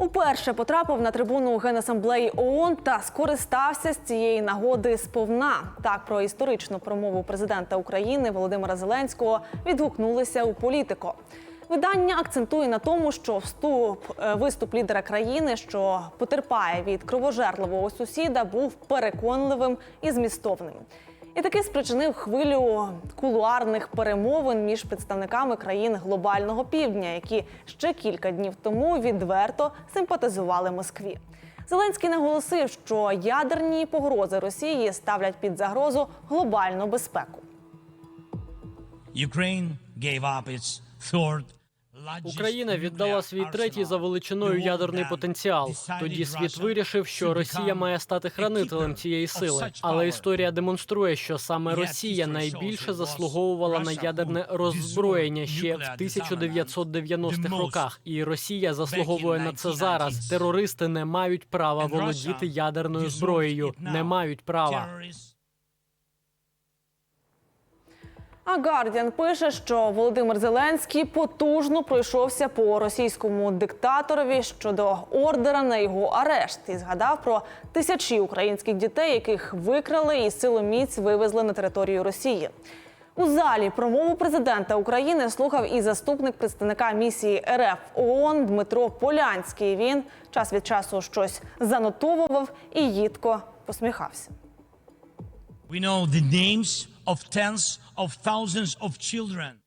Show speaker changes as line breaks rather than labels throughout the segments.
Уперше потрапив на трибуну Генасамблеї ООН та скористався з цієї нагоди сповна. Так про історичну промову президента України Володимира Зеленського відгукнулися у політико. Видання акцентує на тому, що вступ е, виступ лідера країни, що потерпає від кровожерливого сусіда, був переконливим і змістовним. І таки спричинив хвилю кулуарних перемовин між представниками країн глобального півдня, які ще кілька днів тому відверто симпатизували Москві. Зеленський наголосив, що ядерні погрози Росії ставлять під загрозу глобальну безпеку.
Ukraine gave up its third
Україна віддала свій третій за величиною ядерний потенціал. Тоді світ вирішив, що Росія має стати хранителем цієї сили. Але історія демонструє, що саме Росія найбільше заслуговувала на ядерне роззброєння ще в
nuclear
1990-х роках, і Росія заслуговує на це зараз. Терористи не мають права володіти ядерною зброєю. Не мають права.
А Гардіан пише, що Володимир Зеленський потужно пройшовся по російському диктаторові щодо ордера на його арешт і згадав про тисячі українських дітей, яких викрали і силоміць вивезли на територію Росії. У залі промову президента України слухав і заступник представника місії РФ ООН Дмитро Полянський. Він час від часу щось занотовував і їдко посміхався.
We know the names of tens of thousands of children.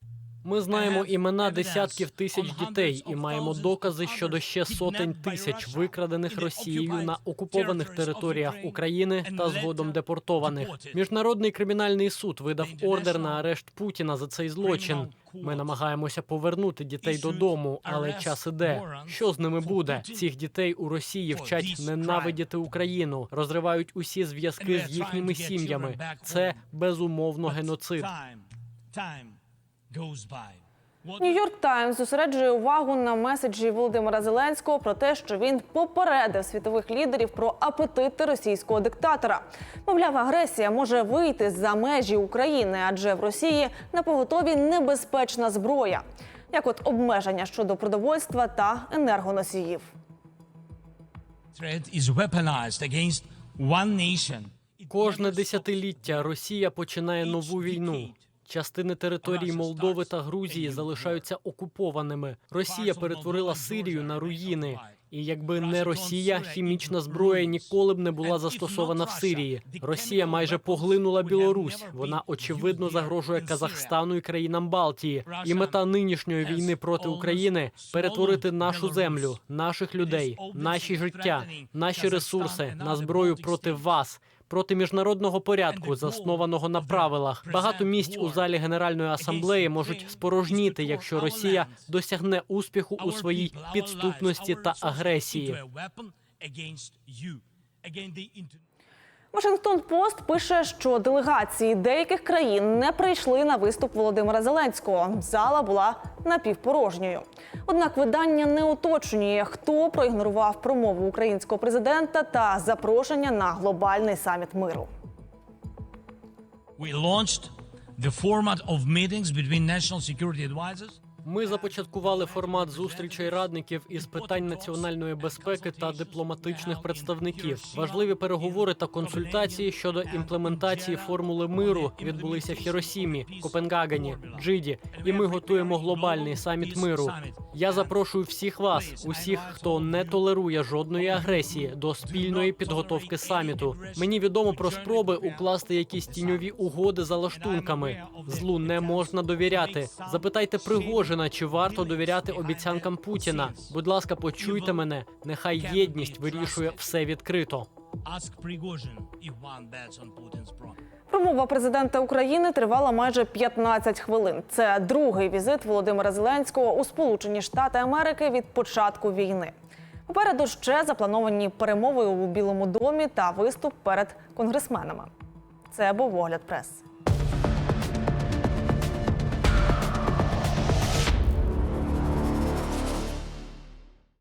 Ми знаємо імена десятків тисяч дітей і маємо докази щодо ще сотень тисяч викрадених Росією на окупованих територіях України та згодом депортованих. Міжнародний кримінальний суд видав ордер на арешт Путіна за цей злочин. Ми намагаємося повернути дітей додому, але час іде. Що з ними буде? Цих дітей у Росії вчать ненавидіти Україну, розривають усі зв'язки з їхніми сім'ями. Це безумовно геноцид.
Нью-Йорк Таймс зосереджує увагу на меседжі Володимира Зеленського про те, що він попередив світових лідерів про апетити російського диктатора. Мовляв, агресія може вийти за межі України, адже в Росії на поготові небезпечна зброя, як от обмеження щодо продовольства та енергоносіїв.
Кожне десятиліття Росія починає нову війну. Частини території Молдови та Грузії залишаються окупованими. Росія перетворила Сирію на руїни. І якби не Росія, хімічна зброя ніколи б не була застосована в Сирії. Росія майже поглинула Білорусь. Вона очевидно загрожує Казахстану і країнам Балтії. І мета нинішньої війни проти України перетворити нашу землю, наших людей, наші життя, наші ресурси на зброю проти вас. Проти міжнародного порядку, заснованого на правилах, багато місць у залі Генеральної асамблеї можуть спорожніти, якщо Росія досягне успіху у своїй підступності та агресії.
Вашингтон Пост пише, що делегації деяких країн не прийшли на виступ Володимира Зеленського. Зала була напівпорожньою. Однак видання не уточнює, хто проігнорував промову українського президента та запрошення на глобальний саміт миру.
We launched the format of meetings between national security advisors.
Ми започаткували формат зустрічей радників із питань національної безпеки та дипломатичних представників. Важливі переговори та консультації щодо імплементації формули миру відбулися в Хіросімі, Копенгагені, Джиді, і ми готуємо глобальний саміт миру. Я запрошую всіх вас, усіх, хто не толерує жодної агресії, до спільної підготовки саміту. Мені відомо про спроби укласти якісь тіньові угоди за лаштунками. Злу не можна довіряти. Запитайте Пригожина, чи варто довіряти обіцянкам Путіна. Будь ласка, почуйте мене. Нехай єдність вирішує все відкрито.
Промова президента України тривала майже 15 хвилин. Це другий візит Володимира Зеленського у Сполучені Штати Америки від початку війни. Попереду ще заплановані перемови у Білому домі та виступ перед конгресменами. Це був огляд прес.